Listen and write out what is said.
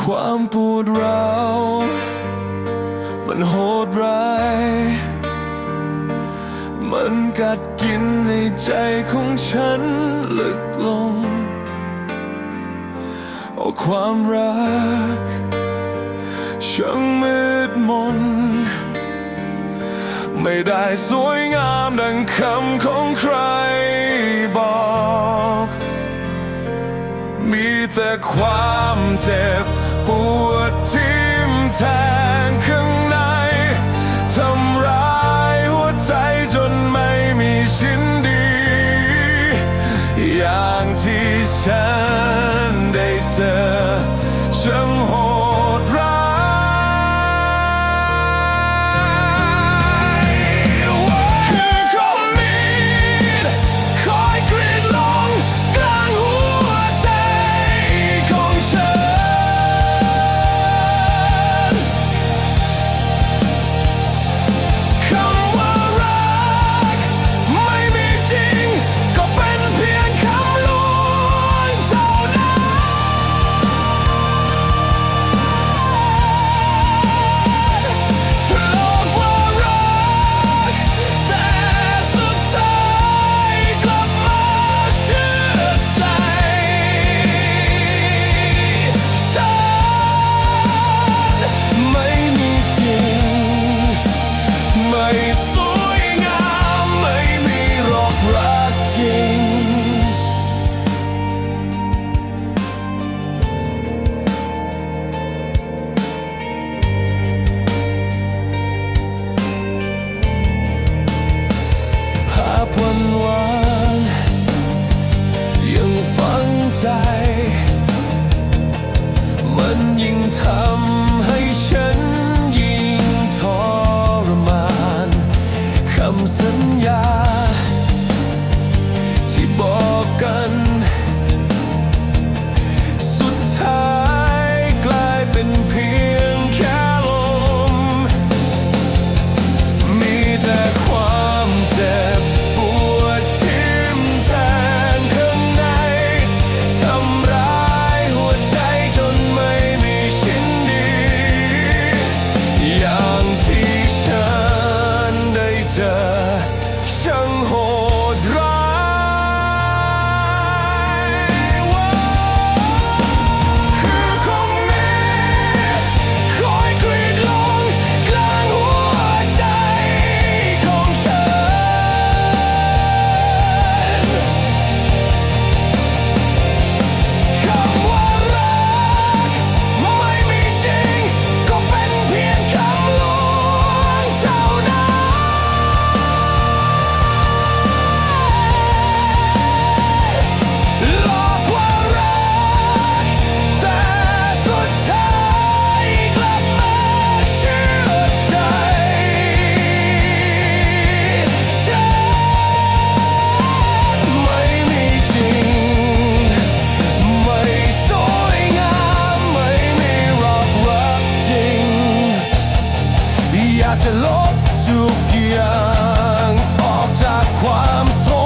ความปวดร้าวมันโหดร้าย มันกัดกินในใจของฉันลึกลง โอ้ความรักช่างมืดมน ไม่ได้สวยงามดังคำของใครบอก มีแต่ความเจ็บ ปวดทิ่มแทง side winter จะลบทุกอย่างออกจากความทรง